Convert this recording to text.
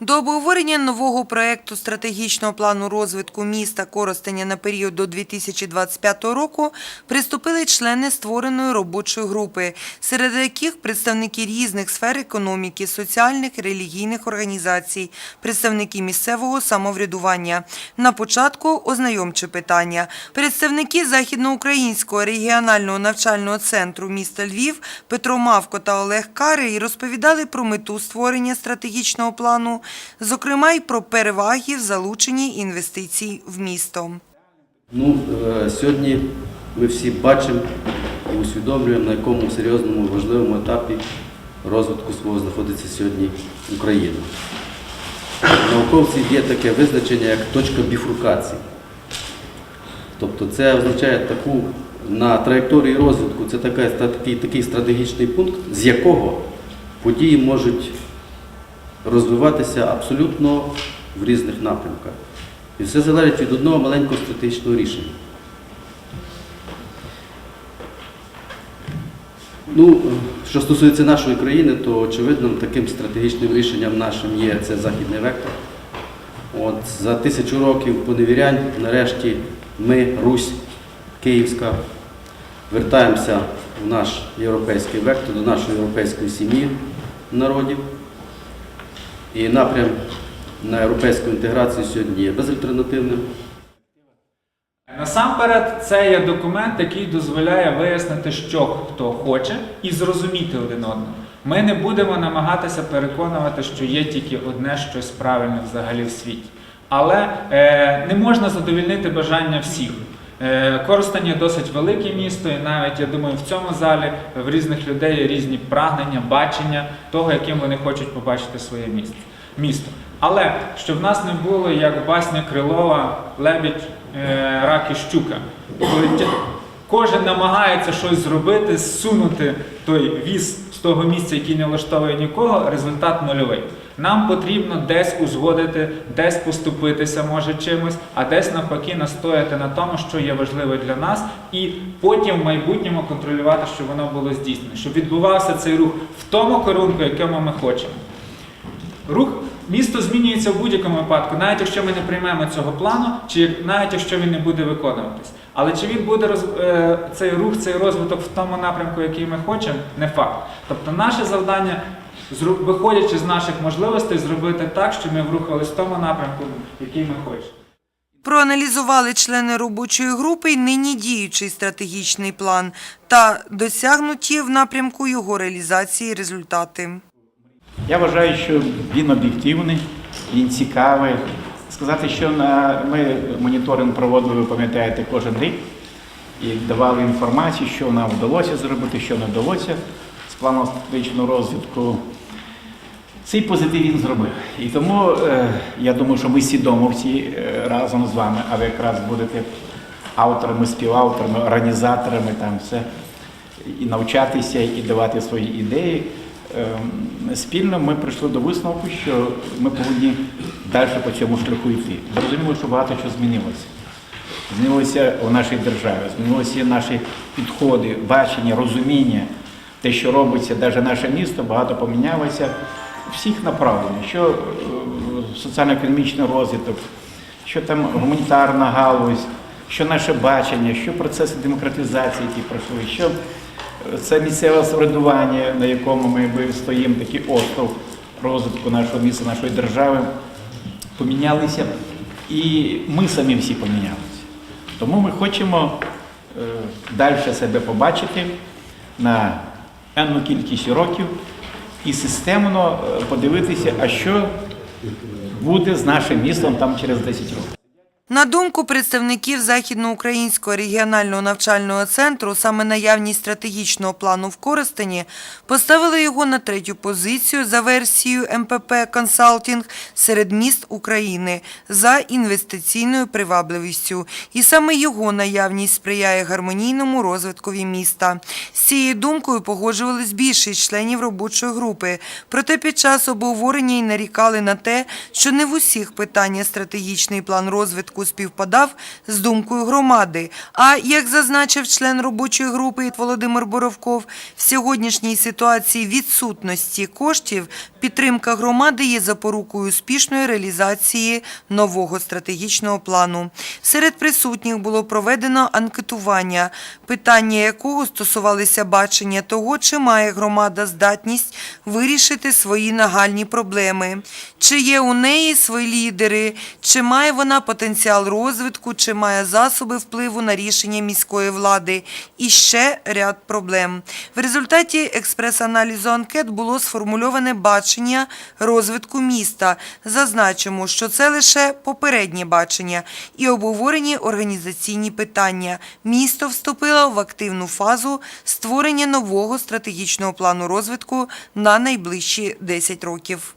До обговорення нового проекту стратегічного плану розвитку міста Коростеня на період до 2025 року приступили члени створеної робочої групи, серед яких представники різних сфер економіки, соціальних, релігійних організацій, представники місцевого самоврядування. На початку ознайомче питання. Представники Західноукраїнського регіонального навчального центру міста Львів Петро Мавко та Олег Карий розповідали про мету створення стратегічного плану, зокрема й про переваги в залученні інвестицій в місто. Ну, е, сьогодні ми всі бачимо і усвідомлюємо, на якому серйозному важливому етапі розвитку свого знаходиться сьогодні Україна. У науковців є таке визначення як точка біфуркації. Тобто це означає таку на траєкторії розвитку, це такий, такий стратегічний пункт, з якого події можуть розвиватися абсолютно в різних напрямках. І все залежить від одного маленького стратегічного рішення. Ну, що стосується нашої країни, то очевидно таким стратегічним рішенням нашим є це західний вектор. От за тисячу років поневірянь, нарешті ми, Русь Київська, вертаємося в наш європейський вектор, до нашої європейської сім'ї народів. І напрям на європейську інтеграцію сьогодні є безальтернативним. Насамперед, це є документ, який дозволяє вияснити, що хто хоче, і зрозуміти один одного. Ми не будемо намагатися переконувати, що є тільки одне щось правильне взагалі в світі. Але е, не можна задовільнити бажання всіх. Е, Коростень є досить велике місто, і навіть я думаю, в цьому залі в різних людей різні прагнення, бачення того, яким вони хочуть побачити своє місто. Але щоб в нас не було як басня Крилова, лебідь, е, рак і щука. Кожен намагається щось зробити, зсунути той віз з того місця, який не влаштовує нікого, результат нульовий. Нам потрібно десь узгодити, десь поступитися може чимось, а десь навпаки настояти на тому, що є важливо для нас, і потім в майбутньому контролювати, щоб воно було здійснено, щоб відбувався цей рух в тому керунку, якому ми хочемо. Рух місто змінюється в будь-якому випадку, навіть якщо ми не приймемо цього плану, чи навіть якщо він не буде виконуватись. Але чи він буде роз, е, цей рух, цей розвиток в тому напрямку, який ми хочемо, не факт. Тобто наше завдання, виходячи з наших можливостей, зробити так, щоб ми рухались в тому напрямку, який ми хочемо. Проаналізували члени робочої групи й нині діючий стратегічний план та досягнуті в напрямку його реалізації результати. Я вважаю, що він об'єктивний, він цікавий. Сказати, що на ми моніторинг проводили, ви пам'ятаєте, кожен рік і давали інформацію, що нам вдалося зробити, що не вдалося з планом стратегічного розвитку. Цей позитив він зробив. І тому е, я думаю, що ми свідомо всі е, разом з вами, а ви якраз будете авторами, співавторами, організаторами там все і навчатися, і давати свої ідеї. Ем, Спільно ми прийшли до висновку, що ми повинні далі по цьому шляху йти. Зрозуміло, що багато чого змінилося. Змінилося у нашій державі, змінилися наші підходи, бачення, розуміння, те, що робиться, навіть наше місто багато помінялося всіх направлень, що е, соціально-економічний розвиток, що там гуманітарна галузь, що наше бачення, що процеси демократизації, які пройшли, що е, це місцеве самоврядування, на якому ми стоїмо, такий остров розвитку нашого міста, нашої держави, помінялися, і ми самі всі помінялися. Тому ми хочемо е, далі себе побачити на енну кількість років і системно е, подивитися, а що буде з нашим містом там через 10 років. На думку представників Західноукраїнського регіонального навчального центру, саме наявність стратегічного плану в Коростені поставили його на третю позицію за версією МПП «Консалтінг» серед міст України за інвестиційною привабливістю. І саме його наявність сприяє гармонійному розвиткові міста. З цією думкою погоджувались більшість членів робочої групи. Проте під час обговорення й нарікали на те, що не в усіх питання стратегічний план розвитку розвитку співпадав з думкою громади. А як зазначив член робочої групи Володимир Боровков, в сьогоднішній ситуації відсутності коштів підтримка громади є запорукою успішної реалізації нового стратегічного плану. Серед присутніх було проведено анкетування, питання якого стосувалися бачення того, чи має громада здатність вирішити свої нагальні проблеми, чи є у неї свої лідери, чи має вона потенціал розвитку, чи має засоби впливу на рішення міської влади і ще ряд проблем. В результаті експрес-аналізу анкет було сформульоване бачення розвитку міста. Зазначимо, що це лише попереднє бачення і обговорені організаційні питання. Місто вступило в активну фазу створення нового стратегічного плану розвитку на найближчі 10 років.